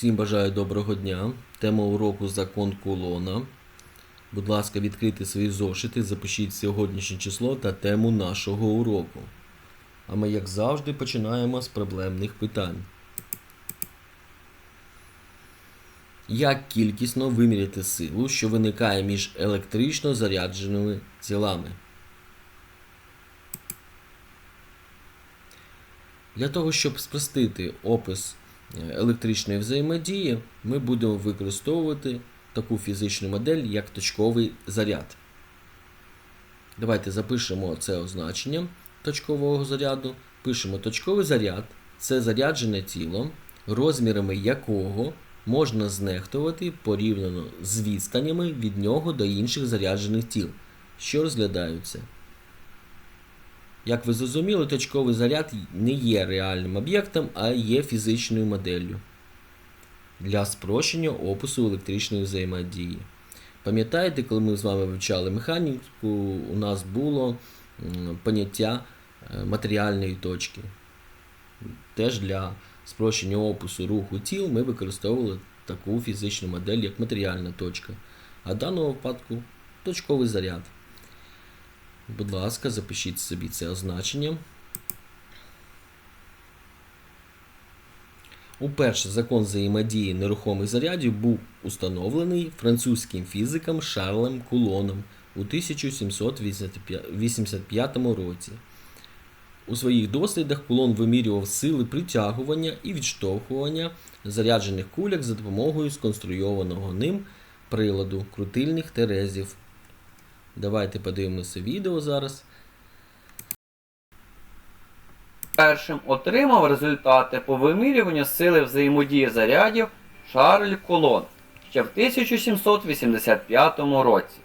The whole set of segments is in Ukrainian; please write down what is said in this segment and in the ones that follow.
Всім бажаю доброго дня. Тема уроку закон кулона. Будь ласка, відкрийте свої зошити, запишіть сьогоднішнє число та тему нашого уроку. А ми, як завжди, починаємо з проблемних питань. Як кількісно виміряти силу, що виникає між електрично зарядженими тілами? Для того, щоб спростити опис електричної взаємодії, ми будемо використовувати таку фізичну модель, як точковий заряд. Давайте запишемо це означення точкового заряду. Пишемо точковий заряд це заряджене тіло, розмірами якого можна знехтувати порівняно з відстанями від нього до інших заряджених тіл, що розглядаються. Як ви зрозуміли, точковий заряд не є реальним об'єктом, а є фізичною моделлю для спрощення опису електричної взаємодії. Пам'ятаєте, коли ми з вами вивчали механіку, у нас було поняття е, матеріальної точки. Теж для спрощення опису руху тіл ми використовували таку фізичну модель, як матеріальна точка. А в даному випадку точковий заряд. Будь ласка, запишіть собі це означення. Уперше закон взаємодії нерухомих зарядів був установлений французьким фізиком Шарлем Кулоном у 1785 році. У своїх дослідах Кулон вимірював сили притягування і відштовхування заряджених куляк за допомогою сконструйованого ним приладу крутильних терезів. Давайте подивимося відео зараз. Першим отримав результати по вимірюванню сили взаємодії зарядів Шарль Колон ще в 1785 році.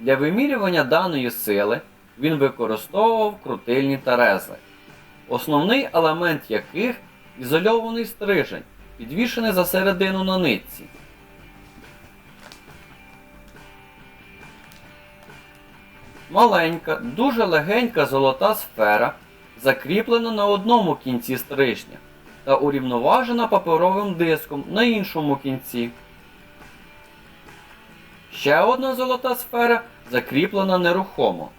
Для вимірювання даної сили він використовував крутильні терези, основний елемент яких ізольований стрижень, підвішений за середину на нитці. Маленька, дуже легенька золота сфера закріплена на одному кінці стрижня та урівноважена паперовим диском на іншому кінці. Ще одна золота сфера закріплена нерухомо.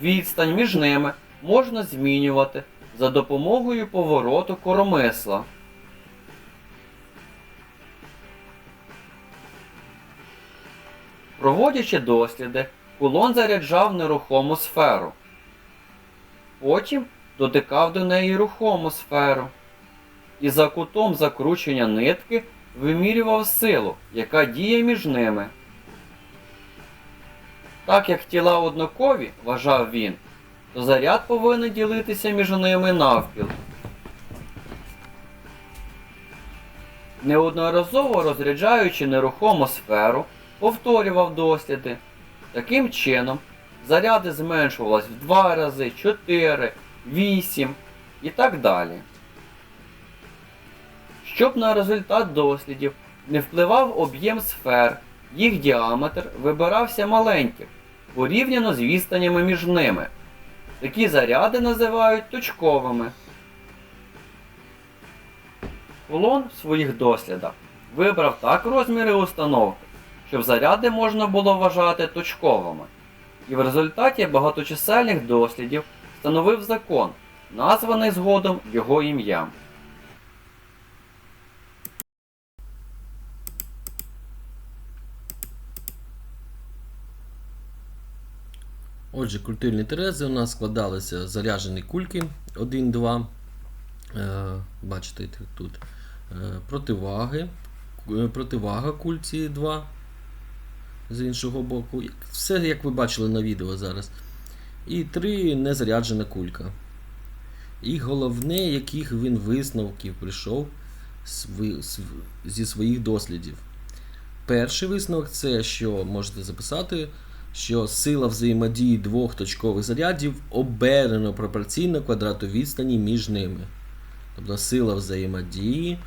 Відстань між ними можна змінювати за допомогою повороту коромисла. Проводячи досліди, кулон заряджав нерухому сферу. Потім дотикав до неї рухому сферу. І за кутом закручення нитки вимірював силу, яка діє між ними. Так як тіла однакові, вважав він, то заряд повинен ділитися між ними навпіл. Неодноразово розряджаючи нерухому сферу, повторював досліди. Таким чином, заряди зменшувались в 2 рази, 4, 8 і так далі. Щоб на результат дослідів не впливав об'єм сфер, їх діаметр вибирався маленьким, порівняно з відстанями між ними. Такі заряди називають точковими. Кулон в своїх дослідах вибрав так розміри установки, щоб заряди можна було вважати точковими. І в результаті багаточисельних дослідів встановив закон, названий згодом його ім'ям. Отже, крутильні терези у нас складалися заряджені кульки 1-2. Е, бачите тут е, противаги, е, противага кульці 2 з іншого боку. Все, як ви бачили на відео зараз. І 3 незаряджена кулька. І головне, яких він висновків прийшов зі своїх дослідів. Перший висновок це, що можете записати, що сила взаємодії двох точкових зарядів обернено пропорційна квадрату відстані між ними. Тобто сила взаємодії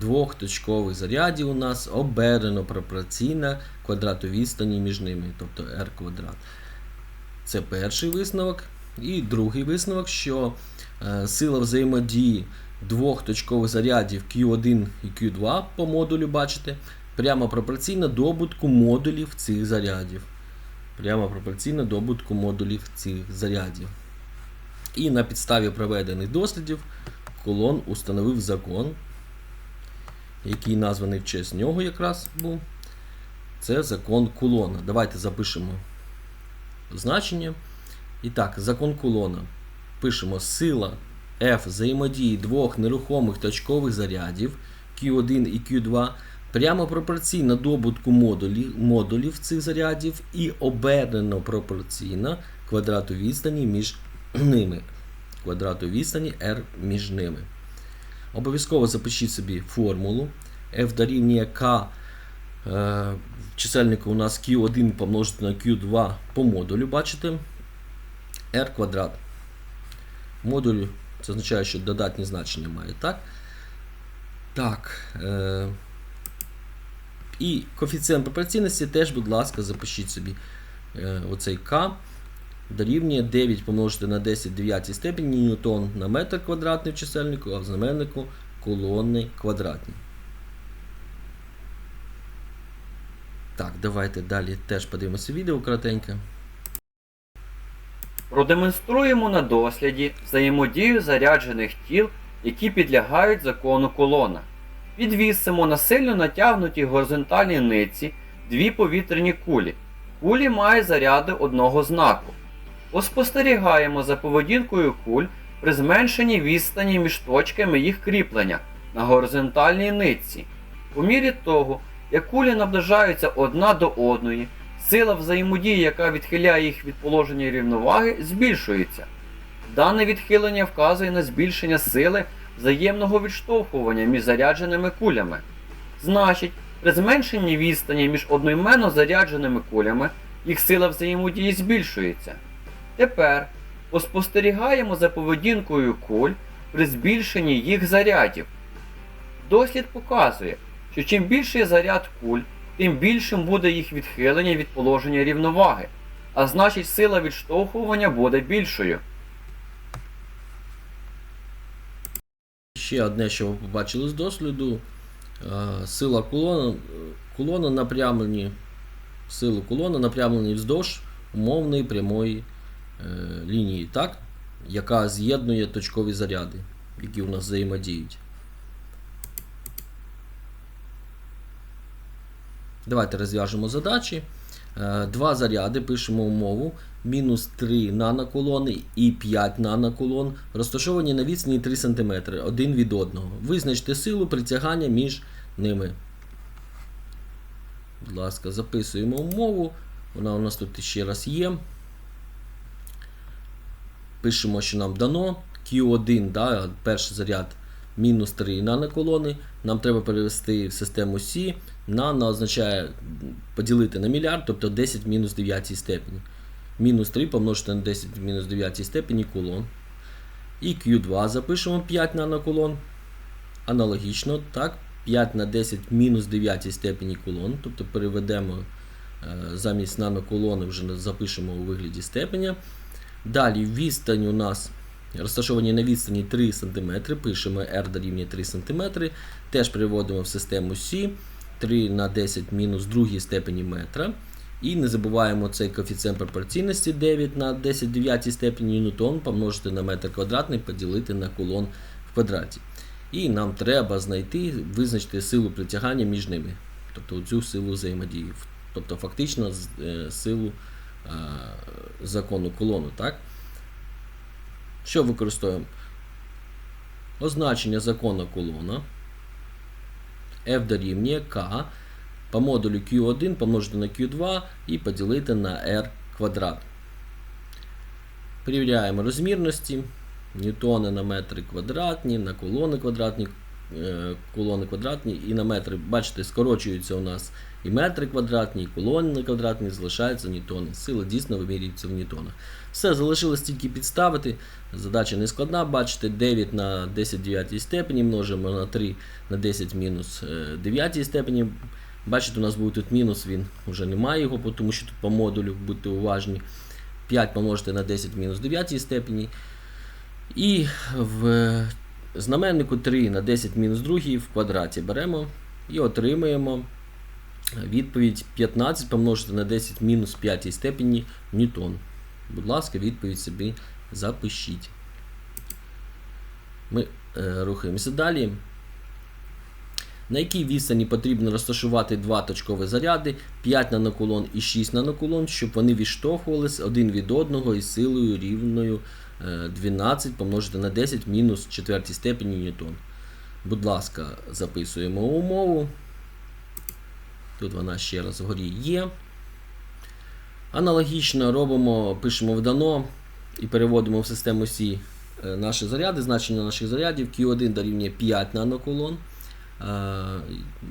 двох точкових зарядів у нас обернено пропорційна квадрату відстані між ними, тобто r квадрат. Це перший висновок. І другий висновок, що е, сила взаємодії двох точкових зарядів Q1 і Q2 по модулю, бачите, прямо пропорційна добутку модулів цих зарядів. Прямо пропорційна добутку модулів цих зарядів. І на підставі проведених дослідів Колон установив закон, який названий в честь нього якраз був. Це закон Кулона. Давайте запишемо значення. І так, закон Кулона. Пишемо сила F взаємодії двох нерухомих точкових зарядів Q1 і Q2 прямо пропорційна добутку модулів, модулів цих зарядів і обернено пропорційна квадрату відстані між ними. Квадрату відстані R між ними. Обов'язково запишіть собі формулу. F дорівнює K. е, чисельнику у нас Q1 помножити на Q2 по модулю, бачите? R квадрат. Модуль це означає, що додатні значення має, так? Так. Е, і коефіцієнт пропорційності теж, будь ласка, запишіть собі е, оцей К дорівнює 9 помножити на 10 в 9 степені ньютон на метр квадратний чисельнику, а в знаменнику колонний квадратний. Так, давайте далі теж подивимося відео коротеньке. Продемонструємо на досліді взаємодію заряджених тіл, які підлягають закону колона. Підвісимо на сильно натягнутій горизонтальній нитці дві повітряні кулі. Кулі мають заряди одного знаку. Поспостерігаємо за поведінкою куль при зменшенні відстані між точками їх кріплення на горизонтальній нитці. По мірі того, як кулі наближаються одна до одної, сила взаємодії, яка відхиляє їх від положення рівноваги, збільшується. Дане відхилення вказує на збільшення сили взаємного відштовхування між зарядженими кулями. Значить, при зменшенні відстані між одноіменно зарядженими кулями їх сила взаємодії збільшується. Тепер поспостерігаємо за поведінкою куль при збільшенні їх зарядів. Дослід показує, що чим більший заряд куль, тим більшим буде їх відхилення від положення рівноваги, а значить сила відштовхування буде більшою. Ще одне, що ви побачили з досліду. е, Сила кулона, кулона напрямлені, сили кулона напрямлені вздовж умовної прямої лінії, так? яка з'єднує точкові заряди, які у нас взаємодіють. Давайте розв'яжемо задачі. Е, Два заряди, пишемо умову. Мінус 3 наноколони і 5 наноколон розташовані на відстані 3 см один від одного. Визначте силу притягання між ними. Будь ласка, записуємо умову. Вона у нас тут ще раз є. Пишемо, що нам дано. Q1, да, перший заряд мінус 3 наноколони. Нам треба перевести в систему Сі. Нано означає поділити на мільярд, тобто 10 мінус 9 степені. Мінус 3 помножити на 10 мінус 9 степені кулон. І Q2 запишемо 5 нанокулон. Аналогічно, так, 5 на 10 мінус 9 степені кулон. Тобто переведемо е, замість нанокулони, вже запишемо у вигляді степеня. Далі відстань у нас розташовані на відстані 3 см. Пишемо R дорівнює 3 см. Теж переводимо в систему Сі. 3 на 10 мінус 2 степені метра. І не забуваємо цей коефіцієнт пропорційності 9 на 10 9 степені ньютон помножити на метр квадратний, поділити на кулон в квадраті. І нам треба знайти, визначити силу притягання між ними. Тобто цю силу взаємодії. Тобто фактично е, силу е, закону колону. Так? Що використовуємо? Означення закону колона. F дорівнює K по модулю Q1 помножити на Q2 і поділити на R квадрат. Перевіряємо розмірності. Ньютони на метри квадратні, на колони квадратні, колони квадратні і на метри. Бачите, скорочуються у нас і метри квадратні, і колони квадратні, залишаються ньютони. Сила дійсно вимірюється в ньютонах. Все, залишилось тільки підставити. Задача не складна, бачите, 9 на 10 9 степені множимо на 3 на 10 мінус е, 9 степені. Бачите, у нас буде тут мінус, він вже немає його, тому що тут по модулю, будьте уважні. 5 помножити на 10 мінус 9 степені. І в знаменнику 3 на 10 мінус 2 в квадраті беремо і отримуємо відповідь 15 помножити на 10 мінус 5 степені ньютон. Будь ласка, відповідь собі запишіть. Ми е, рухаємося далі. На якій відстані потрібно розташувати два точкові заряди 5 нанокулон і 6 нанокулон, щоб вони відштовхувалися один від одного із силою рівною 12 помножити на 10 в мінус 4 степені ньютон. Будь ласка, записуємо умову. Тут вона ще раз вгорі є. Аналогічно робимо, пишемо в дано і переводимо в систему Сі е, наші заряди, значення наших зарядів. Q1 дорівнює 5 нанокулон. Е,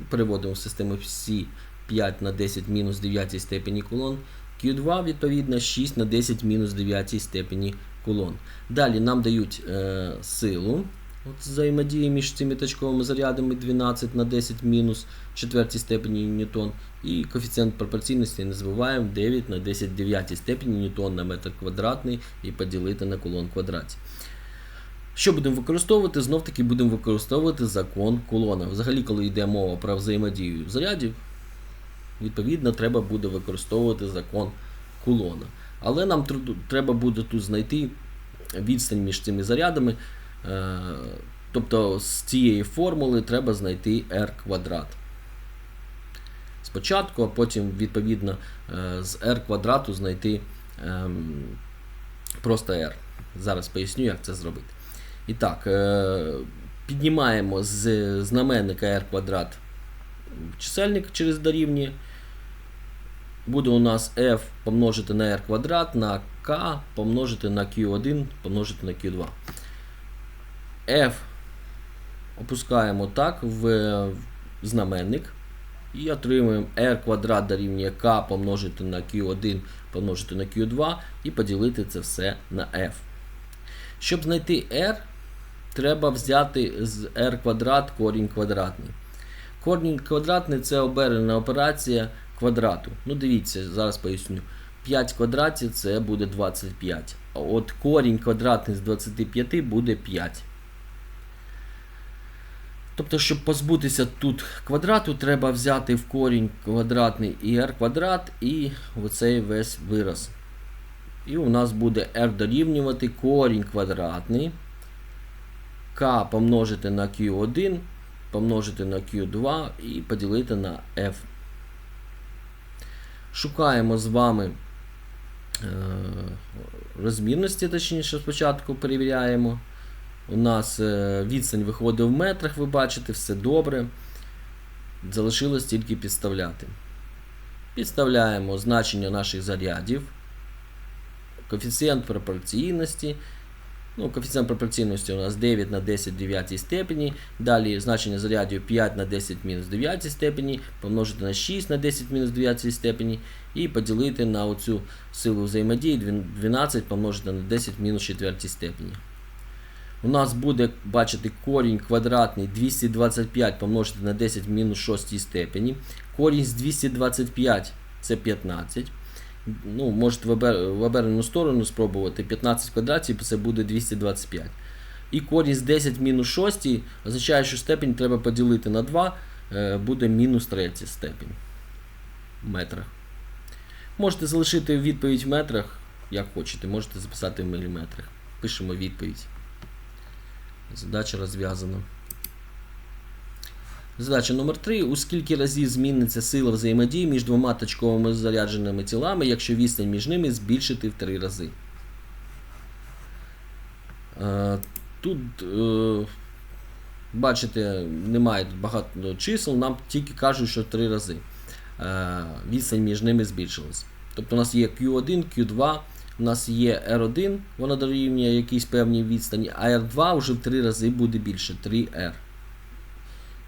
Переводимо в систему Сі 5 на 10 мінус 9 степені кулон. Q2 відповідно 6 на 10 мінус 9 степені кулон. Далі нам дають е, силу. От взаємодії між цими точковими зарядами 12 на 10 мінус 4 степені ньютон. І коефіцієнт пропорційності не забуваємо 9 на 10 9 степені ньютон на метр квадратний і поділити на кулон квадраті. Що будемо використовувати? Знов таки будемо використовувати закон кулона. Взагалі, коли йде мова про взаємодію зарядів, відповідно, треба буде використовувати закон кулона. Але нам треба буде тут знайти відстань між цими зарядами. Е, Тобто з цієї формули треба знайти r квадрат. Спочатку, а потім, відповідно, е, з r квадрату знайти ем, просто r. Зараз поясню, як це зробити. І так, е, піднімаємо з знаменника r квадрат чисельник через дорівнює. Буде у нас f помножити на r квадрат на k помножити на q1 помножити на q2. f опускаємо так в знаменник і отримуємо r квадрат дорівнює k помножити на q1 помножити на q2 і поділити це все на f. Щоб знайти r, треба взяти з r квадрат корінь квадратний. Корінь квадратний це обернена операція квадрату. Ну, дивіться, зараз поясню. 5 квадратів це буде 25. А от корінь квадратний з 25 буде 5. Тобто, щоб позбутися тут квадрату, треба взяти в корінь квадратний і r квадрат і оцей весь вираз. І у нас буде r дорівнювати корінь квадратний k помножити на q1, помножити на q2 і поділити на f. Шукаємо з вами е, розмірності, точніше, спочатку перевіряємо. У нас е, відстань виходить в метрах, ви бачите, все добре. Залишилось тільки підставляти. Підставляємо значення наших зарядів, коефіцієнт пропорційності. Ну, Коефіцієнт пропорційності у нас 9 на 10 в 9 степені. Далі значення зарядів 5 на 10 мінус 9 степені, помножити на 6 на 10 мінус 9 степені і поділити на оцю силу взаємодії 12 помножити на 10 мінус 4 степені. У нас буде, бачите, корінь квадратний 225 помножити на 10 мінус 6 степені. Корінь з 225 це 15. Ну, Можете в обер- в обернену сторону спробувати. 15 квадратів це буде 225. І корінь з 10 в мінус 6 означає, що степень треба поділити на 2, е, буде мінус 3 степень в метрах. Можете залишити відповідь в метрах, як хочете, можете записати в міліметрах. Пишемо відповідь. Задача розв'язана. Задача номер 3. У скільки разів зміниться сила взаємодії між двома точковими зарядженими тілами, якщо відстань між ними збільшити в 3 рази. Е, Тут, е, бачите, немає багато чисел, нам тільки кажуть, що 3 рази. Е, Відстань між ними збільшилась. Тобто у нас є Q1, Q2, у нас є R1, вона дорівнює якійсь певній відстані, а R2 вже в 3 рази буде більше 3R.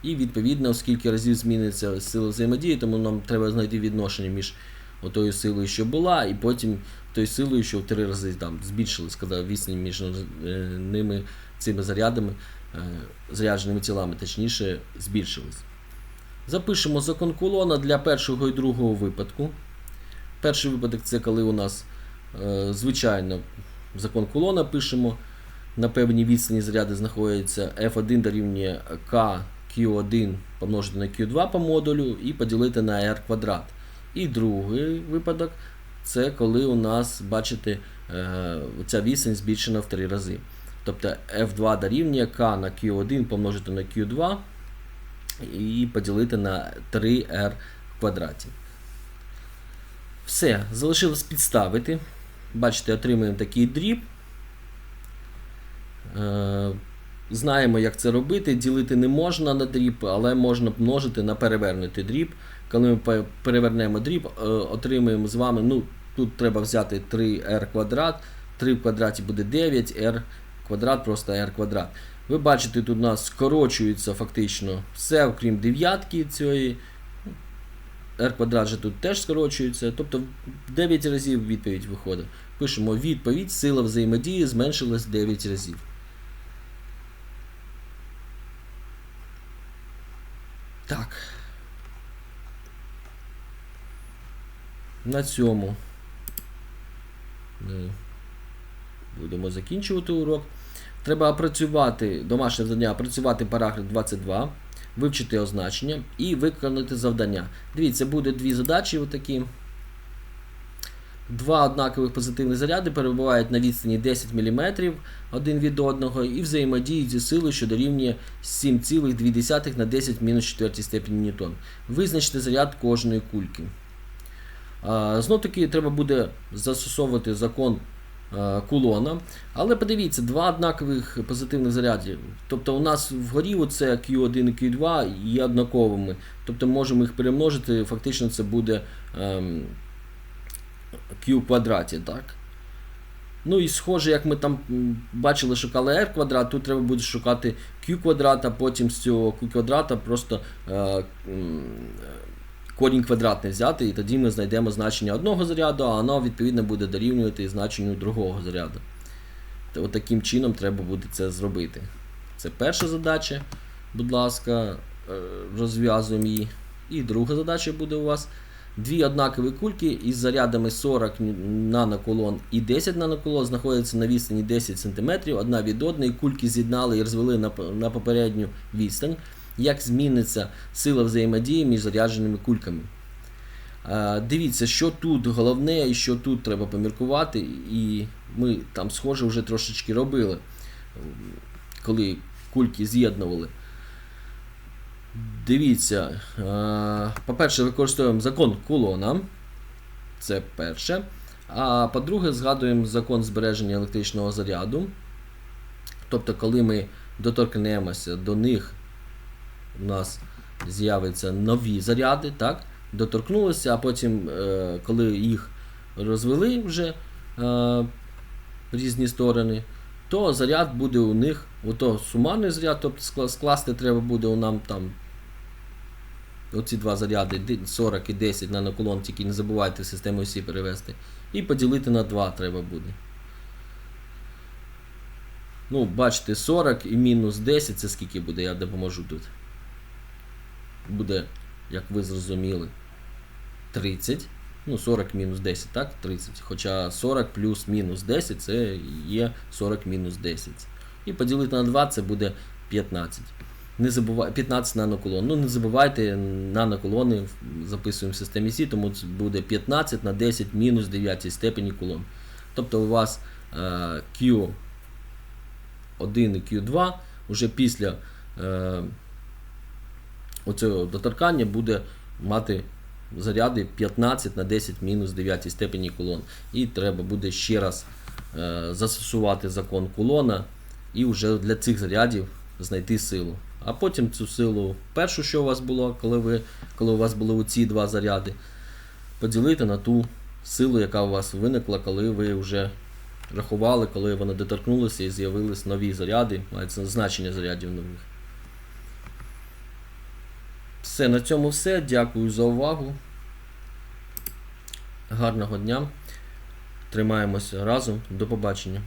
І відповідно, скільки разів зміниться сила взаємодії, тому нам треба знайти відношення між отою силою, що була, і потім тою силою, що в 3 рази там збільшилась, коли відстань між е, ними цими зарядами, е, зарядженими тілами, точніше, збільшилась. Запишемо закон кулона для першого і другого випадку. Перший випадок це коли у нас Е, Звичайно, закон кулона пишемо. На певній відстані заряди знаходяться F1 дорівнює K Q1 помножити на Q2 по модулю і поділити на R квадрат. І другий випадок це коли у нас, бачите, е, ця відстань збільшена в 3 рази. Тобто F2 дорівнює K на Q1 помножити на Q2 і поділити на 3R в квадраті. Все, залишилось підставити. Бачите, отримуємо такий дріб. Знаємо, як це робити. Ділити не можна на дріб, але можна множити на перевернутий дріб. Коли ми перевернемо дріб, е, отримуємо з вами. ну, Тут треба взяти 3r квадрат. 3 в квадраті буде 9, r квадрат просто r квадрат. Ви бачите, тут у нас скорочується фактично все, окрім дев'ятки цієї. r квадрат же тут теж скорочується. Тобто 9 разів відповідь виходить. Пишемо відповідь, сила взаємодії зменшилась 9 разів. Так. На цьому ми будемо закінчувати урок. Треба опрацювати домашнє завдання, опрацювати параграф 22, вивчити означення і виконати завдання. Дивіться, буде дві задачі отакі. Два однакових позитивних заряди перебувають на відстані 10 мм один від одного і взаємодіють зі силою, що дорівнює 7,2 на 10 мінус 4 степені Ньютон. Визначте заряд кожної кульки. Знов таки треба буде застосовувати закон кулона. Але подивіться, два однакових позитивних заряди. Тобто у нас вгорі оце Q1 і Q2 є однаковими. Тобто можемо їх перемножити, фактично це буде ем, Q квадраті. так? Ну і схоже, як ми там бачили, шукали r квадрат, тут треба буде шукати q квадрат, а потім з цього q квадрата просто е, корінь квадратний взяти, і тоді ми знайдемо значення одного заряду, а воно відповідно буде дорівнювати значенню другого заряду. От таким чином треба буде це зробити. Це перша задача. Будь ласка, е, розв'язуємо її. І друга задача буде у вас. Дві однакові кульки із зарядами 40 наноколон і 10 наноколон знаходяться на відстані 10 см одна від одної. Кульки з'єднали і розвели на, попередню відстань. Як зміниться сила взаємодії між зарядженими кульками? Дивіться, що тут головне і що тут треба поміркувати, і ми там схоже вже трошечки робили, коли кульки з'єднували. Дивіться, е, по-перше, використовуємо закон кулона. Це перше. А по-друге, згадуємо закон збереження електричного заряду. Тобто, коли ми доторкнемося до них, у нас з'являться нові заряди, так? доторкнулися, а потім, е, коли їх розвели вже е, різні сторони, то заряд буде у них, ото сумарний заряд, тобто скласти треба буде у нам там оці два заряди 40 і 10 наноколон, тільки не забувайте систему осі перевести. І поділити на 2 треба буде. Ну, бачите, 40 і мінус 10 це скільки буде, я допоможу тут. Буде, як ви зрозуміли, 30. Ну, 40 мінус 10, так? 30. Хоча 40 плюс мінус 10 це є 40 мінус 10. І поділити на 2 це буде 15. Не забувай, 15 наноколон. Ну, не забувайте, наноколони записуємо в системі Сі, тому це буде 15 на 10 мінус 9 степені колон. Тобто у вас е, Q1 і Q2 вже після е, оцього доторкання буде мати заряди 15 на 10 мінус 9 степені кулон. І треба буде ще раз е, застосувати закон кулона і вже для цих зарядів знайти силу. А потім цю силу, першу, що у вас було, коли, ви, коли у вас були ці два заряди, поділити на ту силу, яка у вас виникла, коли ви вже рахували, коли вони доторкнулися і з'явились нові заряди, мається значення зарядів нових. Все, на цьому все. Дякую за увагу. Гарного дня. Тримаємося разом. До побачення.